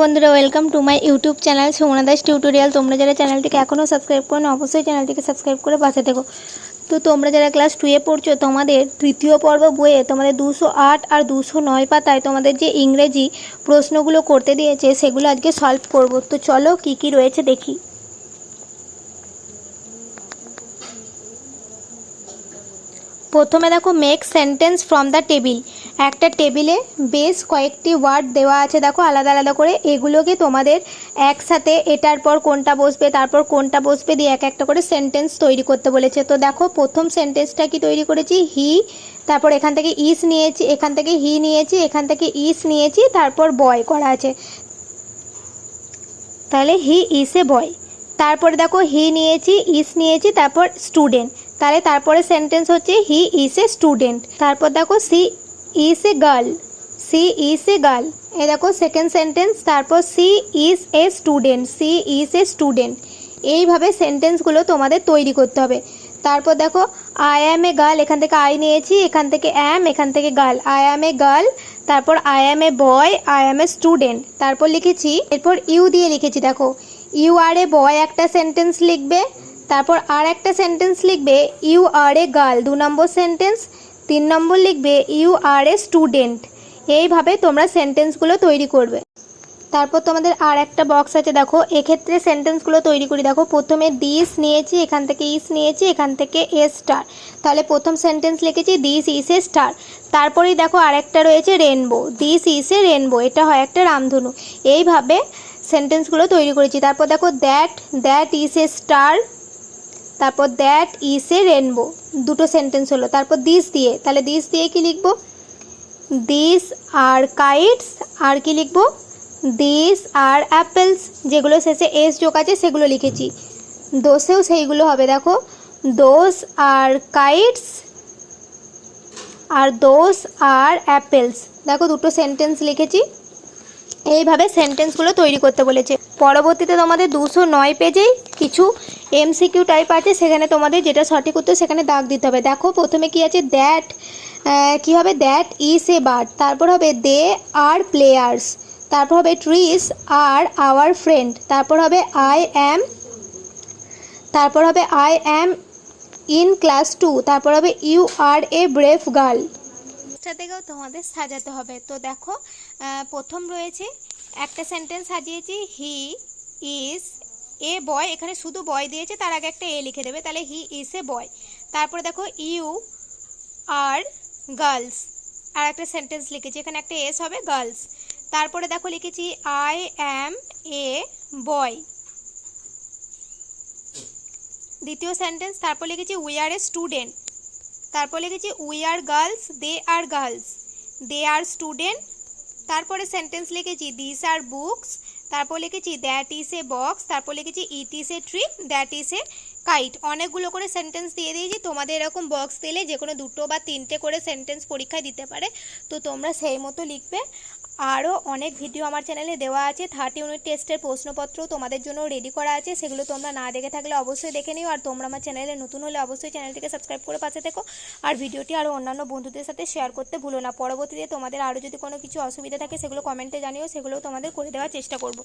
বন্ধুরা welcome to my YouTube channel Sumana Das tutorial তোমরা যারা চ্যানেলটিকে এখনও সাবস্ক্রাইব করো না অবশ্যই চ্যানেলটিকে সাবস্ক্রাইব করে পাশে থেকো। তো তোমরা যারা ক্লাস টুয়ে পড়ছো, তোমাদের তৃতীয় পর্ব বইয়ে তোমাদের দুশো আট আর দুশো নয় পাতায় তোমাদের যে ইংরেজি প্রশ্নগুলো করতে দিয়েছে, সেগুলো আজকে সলভ করব। তো চলো কি কি রয়েছে দেখি। প্রথমে দেখো make sentence from the table একটা টেবিলে বেশ কয়েকটি ওয়ার্ড দেওয়া আছে, দেখো আলাদা আলাদা করে। এগুলোকে তোমাদের একসাথে এটার পর কোনটা বসবে, তারপর কোনটা বসবে দিয়ে এক একটা করে সেন্টেন্স তৈরি করতে বলেছে। তো দেখো প্রথম সেন্টেন্সটা কি তৈরি করেছি? হি তারপর এখান থেকে ইস নিয়েছি, এখান থেকে হি নিয়েছি, এখান থেকে ইস নিয়েছি, তারপর বয় করা আছে। তাহলে হি ইস বয় তারপরে দেখো হি নিয়েছি ইস নিয়েছি, তারপর স্টুডেন্ট তাহলে তারপরে সেন্টেন্স হচ্ছে হি ইজ এ স্টুডেন্ট তারপর দেখো she is a girl she is a girl এ দেখো সেকেন্ড সেন্টেন্স তারপর she is a student she is a student এইভাবে সেন্টেন্সগুলো তোমাদের তৈরি করতে হবে। তারপর দেখো আই অ্যাম এ গার্ল এখান থেকে আই নিয়েছি, এখান থেকে অ্যাম এখান থেকে girl I am a girl তারপর I am a boy I am a student তারপর লিখেছি, এরপর ইউ দিয়ে লিখেছি, দেখো। ইউ আর এ বয় একটা সেন্টেন্স লিখবে। তারপর আর একটা সেন্টেন্স লিখবে ইউ আর এ গার্ল দু নম্বর সেন্টেন্স তিন নম্বর লিখবে ইউ আর এ স্টুডেন্ট এইভাবে তোমরা সেন্টেন্সগুলো তৈরি করবে। তারপর তোমাদের আর একটা বক্স আছে, দেখো, এক্ষেত্রে সেন্টেন্সগুলো তৈরি করি। দেখো, প্রথমে দিস নিয়েছি, এখান থেকে ইস নিয়েছি, এখান থেকে এ স্টার তাহলে প্রথম সেন্টেন্স লিখেছি দিস ইস এ স্টার তারপরেই দেখো, আর একটা রয়েছে rainbow this is a rainbow এটা হয় একটা রামধনু। এইভাবে সেন্টেন্সগুলো তৈরি করেছি। তারপর দেখো that that is a star তারপর দ্যাট ইস এ রেনবো দুটো সেন্টেন্স হলো। তারপর দিস দিয়ে। তাহলে দিস দিয়ে কি লিখব? দিস আর কাইটস আর কি লিখব? দিস আর অ্যাপেলস যেগুলো শেষে এস যোগ আছে, সেগুলো লিখেছি। দোষেও সেইগুলো হবে, দেখো। দোষ আর কাইটস আর দোষ আর অ্যাপেলস দেখো, দুটো সেন্টেন্স লিখেছি। এইভাবে সেন্টেন্সগুলো তৈরি করতে বলেছে। পরবর্তীতে তোমাদের দুশো নয় পেজেই কিছু এমসিকিউ টাইপ আছে, সেখানে তোমাদের যেটা সঠিক উত্তর সেখানে দাগ দিতে হবে। দেখো, প্রথমে কি আছে? দ্যাট কী হবে? দ্যাট ইজ এ বার্ড তারপর হবে দে আর প্লেয়ার্স তারপর হবে ট্রিস আর আওয়ার ফ্রেন্ড তারপর হবে আই অ্যাম তারপর হবে I am in class two তারপর হবে you are a brave girl থেকেও তোমাদের সাজাতে হবে। তো দেখো প্রথম রয়েছে, একটা সেন্টেন্স সাজিয়েছি হি ইজ এ বয় এখানে শুধু বয় দিয়েছে, তার আগে একটা এ লিখে দেবে, তাহলে হি ইজ এ বয় তারপরে দেখো ইউ আর গার্লস আর একটা সেন্টেন্স লিখেছি, এখানে একটা এস হবে গার্লস তারপরে দেখো, লিখেছি আই অ্যাম এ বয় দ্বিতীয় সেন্টেন্স তারপর লিখেছি উই আর এ স্টুডেন্ট তারপর লিখেছি we are girls they are girls they are student তারপরে সেন্টেন্স লিখেছি দিস আর বুকস তারপর লিখেছি দ্যাট ইস এ বক্স তারপর লিখেছি it is a trip that is a kite অনেকগুলো করে সেন্টেন্স দিয়ে দিয়েছি। তোমাদের এরকম বক্স দিলে যে কোনো দুটো বা তিনটে করে সেন্টেন্স পরীক্ষায় দিতে পারে। তো তোমরা সেই মতো লিখবে। আরও অনেক ভিডিও আমার চ্যানেলে দেওয়া আছে। থার্ড ইউনিট টেস্টের প্রশ্নপত্র তোমাদের জন্য রেডি করা আছে। সেগুলো তোমরা না দেখে থাকলে অবশ্যই দেখে নিও। আর তোমরা আমার চ্যানেলে নতুন হলে অবশ্যই চ্যানেলটিকে সাবস্ক্রাইব করে পাশে থেকো। আর ভিডিওটি আরও অন্যান্য বন্ধুদের সাথে শেয়ার করতে ভুলো না। পরবর্তীতে তোমাদের আরও যদি কোনো কিছু অসুবিধা থাকে, সেগুলো কমেন্টে জানিও। সেগুলোও তোমাদের করে দেওয়ার চেষ্টা করব।